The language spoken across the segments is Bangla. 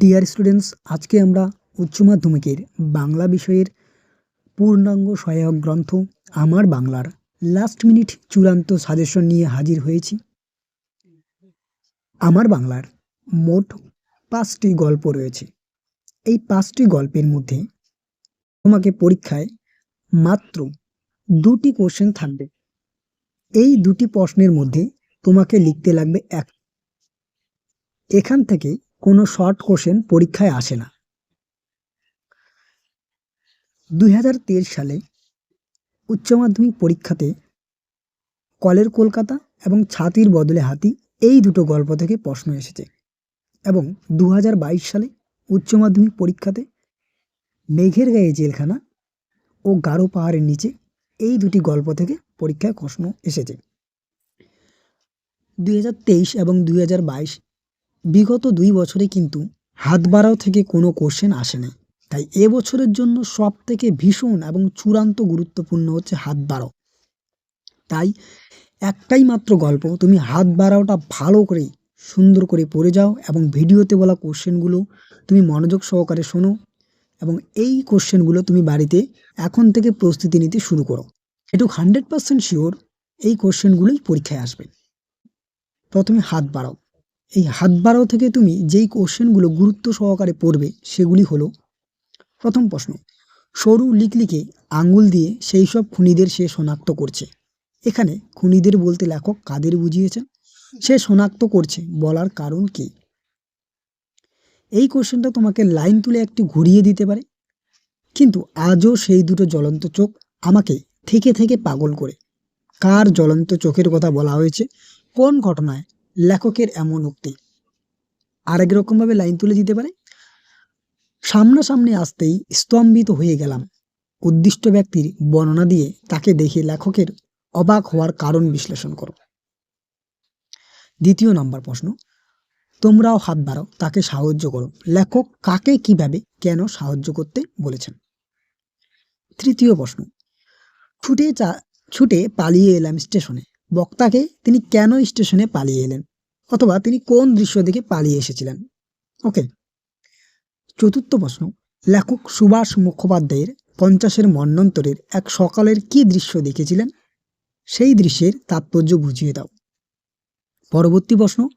ডিয়ার স্টুডেন্টস আজকে আমরা উচ্চ মাধ্যমিকের বাংলা বিষয়ের পূর্ণাঙ্গ সহায়ক গ্রন্থ আমার বাংলার লাস্ট মিনিট চূড়ান্ত সাজেশন নিয়ে হাজির হয়েছি। আমার বাংলার মোট পাঁচটি গল্প রয়েছে। এই পাঁচটি গল্পের মধ্যে তোমাকে পরীক্ষায় মাত্র দুটি কোশ্চেন থাকবে। এই দুটি প্রশ্নের মধ্যে তোমাকে লিখতে লাগবে এক। এখান থেকে কোনো শর্ট কোশ্চেন পরীক্ষায় আসে না। দুই হাজার তেইশ সালে উচ্চ মাধ্যমিক পরীক্ষাতে কলের কলকাতা এবং ছাতির বদলে হাতি এই দুটো গল্প থেকে প্রশ্ন এসেছে এবং দু হাজার বাইশ সালে উচ্চ মাধ্যমিক পরীক্ষাতে মেঘের গায়ে জেলখানা ও গারো পাহাড়ের নিচে এই দুটি গল্প থেকে পরীক্ষায় প্রশ্ন এসেছে। দুই হাজার তেইশ এবং দুই হাজার বাইশ বিগত দুই বছরে কিন্তু হাত বাড়াও থেকে কোনো কোশ্চেন আসে না তাই এবছরের জন্য সব থেকে ভীষণ এবং চূড়ান্ত গুরুত্বপূর্ণ হচ্ছে হাত বাড়াও। তাই একটাই মাত্র গল্প, তুমি হাত বাড়াওটা ভালো করে সুন্দর করে পড়ে যাও এবং ভিডিওতে বলা কোশ্চেনগুলো তুমি মনোযোগ সহকারে শোনো এবং এই কোশ্চেনগুলো তুমি বাড়িতে এখন থেকে প্রস্তুতি নিতে শুরু করো। একটু হান্ড্রেড পার্সেন্ট শিওর এই কোশ্চেনগুলোই পরীক্ষায় আসবে। প্রথমে হাত বাড়াও। এই হাত বাড়াও থেকে তুমি যেই কোশ্চেনগুলো গুরুত্ব সহকারে পড়বে সেগুলি হলো, প্রথম প্রশ্ন, সরু লিকলিকে আঙ্গুল দিয়ে সেই সব খুনিদের সে শনাক্ত করছে। এখানে খুনিদের বলতে লেখক কাদের বুঝিয়েছেন? সে শনাক্ত করছে, বলার কারণ কি? এই কোশ্চেনটা তোমাকে লাইন তুলে একটি ঘুরিয়ে দিতে পারে। কিন্তু আজও সেই দুটো জ্বলন্ত চোখ আমাকে থেকে থেকে পাগল করে। কার জ্বলন্ত চোখের কথা বলা হয়েছে? কোন ঘটনায়? লেখকের এমন উক্তি। আরেক রকমভাবে লাইন তুলে দিতে পারে, সামনাসামনি আসতেই স্তম্ভিত হয়ে গেলাম। উদ্দিষ্ট ব্যক্তির বর্ণনা দিয়ে তাকে দেখে লেখকের অবাক হওয়ার কারণ বিশ্লেষণ করো দ্বিতীয় নম্বর প্রশ্ন, তোমরাও হাত বাড়াও, তাকে সাহায্য করো। লেখক কাকে কীভাবে, কেন সাহায্য করতে বলেছেন? তৃতীয় প্রশ্ন, ছুটে চা, ছুটে পালিয়ে এলাম স্টেশনে। বক্তাকে তিনি কেন স্টেশনে পালিয়ে এলেন? অথবা তিনি কোন দৃশ্য দেখে পালিয়ে এসেছিলেন? ওকে। চতুর্থ প্রশ্ন। লেখক সুভাষ মুখোপাধ্যায়ের পঞ্চাশের মন্বন্তরের এক সকালের কি দৃশ্য দেখেছিলেন? সেই দৃশ্যের তাৎপর্য বুঝিয়ে দাও। পরবর্তী প্রশ্ন।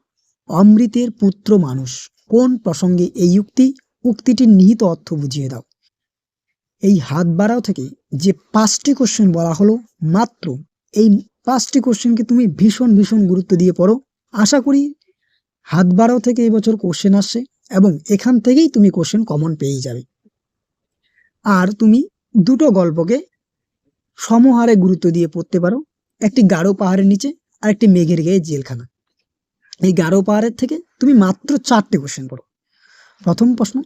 অমৃতের পুত্র মানুষ কোন প্রসঙ্গে এই উক্তি, উক্তিটির নিহিত অর্থ বুঝিয়ে দাও। এই হাত বাড়াও থেকে যে পাঁচটি কোশ্চেন বলা হলো, মাত্র এই পাঁচটি কোশ্চেনকে তুমি ভীষণ ভীষণ গুরুত্ব দিয়ে পড়ো। আশা করি হাত বাড়াও থেকে এবছর কোশ্চেন আসছে এবং এখান থেকেই তুমি কোশ্চেন কমন পেয়েই যাবে। আর তুমি দুটো গল্পকে সমহারে গুরুত্ব দিয়ে পড়তে পারো। একটি গাঢ় পাহাড়ের নিচে আর একটি মেঘের গায়ে জেলখানা। এই গাঢ় পাহাড়ের থেকে তুমি মাত্র চারটে কোশ্চেন করো প্রথম প্রশ্ন,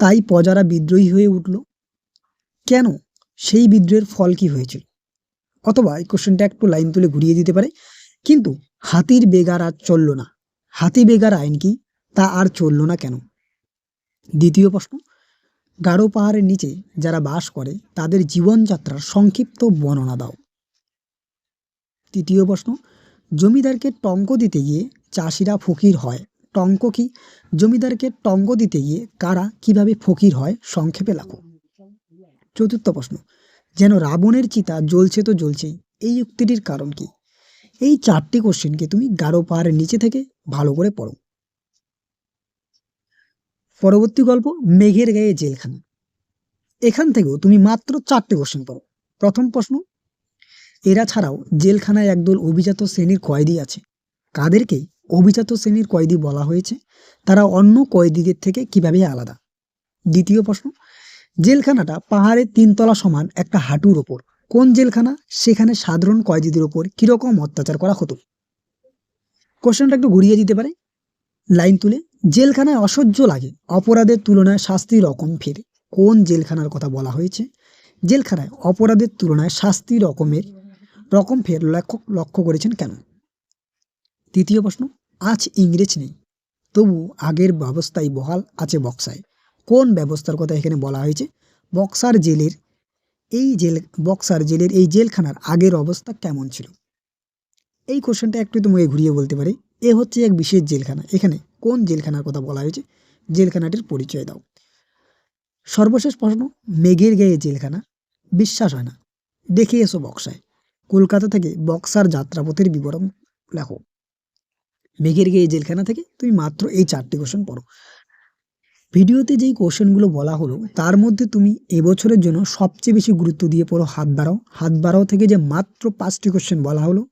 তাই প্রজারা বিদ্রোহী হয়ে উঠল। কেন? সেই বিদ্রোহের ফল কি হয়েছিল? অথবা এই কোশ্চেনটা একটু লাইন তুলে ঘুরিয়ে দিতে পারে। কিন্তু হাতির বেগার আর চলল না। হাতি বেগার আইন কি? তা আর চলল না কেন? দ্বিতীয় প্রশ্ন গাঢ় পাহাড়ের নিচে যারা বাস করে, তাদের জীবনযাত্রার সংক্ষিপ্ত বর্ণনা দাও। তৃতীয় প্রশ্ন, জমিদারকে টঙ্ক দিতে গিয়ে চাষিরা ফকির হয়। টঙ্ক কি? জমিদারকে টঙ্ক দিতে গিয়ে কারা কীভাবে ফকির হয়, সংক্ষেপে লেখো। চতুর্থ প্রশ্ন, যেন রাবণের চিতা জ্বলছে তো জ্বলছেই, এই উক্তিটির কারণ কি? এই চারটি কোশ্চেনকে তুমি গাঢ় পাহাড়ের নিচে থেকে ভালো করে পড়ো। পরবর্তী গল্প, মেঘের গায়ে জেলখানা। এখান থেকেও তুমি মাত্র চারটে কোশ্চেন পড়ো। প্রথম প্রশ্ন, এরা ছাড়াও জেলখানায় একদল অভিজাত শ্রেণির কয়েদি আছে। কাদেরকে অভিজাত শ্রেণির কয়েদি বলা হয়েছে? তারা অন্য কয়েদিদের থেকে কীভাবে আলাদা? দ্বিতীয় প্রশ্ন, জেলখানাটা পাহাড়ের তিনতলা সমান একটা হাঁটুর ওপর। কোন জেলখানা? সেখানে সাধারণ কয়েদিদের ওপর কীরকম অত্যাচার করা হতো? কোশ্চেনটা একটু ঘুরিয়ে দিতে পারে? লাইন তুলে, জেলখানায় অসহ্য লাগে, অপরাধের তুলনায় শাস্তি রকম ফেরে। কোন জেলখানার কথা বলা হয়েছে? জেলখানায় অপরাধের তুলনায় শাস্তি রকমের রকম ফের লেখক লক্ষ্য করেছেন কেন? তৃতীয় প্রশ্ন, আজ ইংরেজ নেই। তবু আগের ব্যবস্থায় বহাল আছে বক্সায়। কোন ব্যবস্থার কথা এখানে বলা হয়েছে? বক্সার জেলের এই জেল, বক্সার জেলের এই জেলখানার আগের অবস্থা কেমন ছিল? এই কোশ্চেনটা একটু তোমাকে ঘুরিয়ে বলতে পারি। এ হচ্ছে এক বিশেষ জেলখানা। এখানে কোন জেলখানার কথা বলা হয়েছে? জেলখানাটির পরিচয় দাও। সর্বশেষ প্রশ্ন, মেঘের গায়ে জেলখানা? বিশ্বাস হয় না। দেখে এসো বক্সায়। কলকাতা থেকে বক্সার যাত্রাপথের বিবরণ লেখো। মেঘের গায়ে জেলখানা থেকে তুমি মাত্র এই চারটি কোশ্চেন পড়ো। ভিডিওতে যেই কোশ্চেনগুলো বলা হলো, তার মধ্যে তুমি এবছরের জন্য সবচেয়ে বেশি গুরুত্ব দিয়ে পড়ো হাত বাড়াও। হাত বাড়াও থেকে যে মাত্র পাঁচটি কোশ্চেন বলা হলো,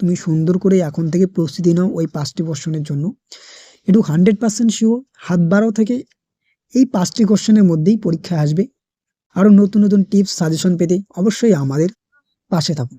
তুমি সুন্দর করে এখন থেকে প্রস্তুতি নাও ওই পাঁচটি কোশ্চেনের জন্য। একটু হান্ড্রেড পার্সেন্ট শিওর, হাত বাড়াও থেকে এই পাঁচটি কোশ্চেনের মধ্যেই পরীক্ষা আসবে। আরও নতুন নতুন টিপস, সাজেশন পেতে অবশ্যই আমাদের পাশে থাকুন।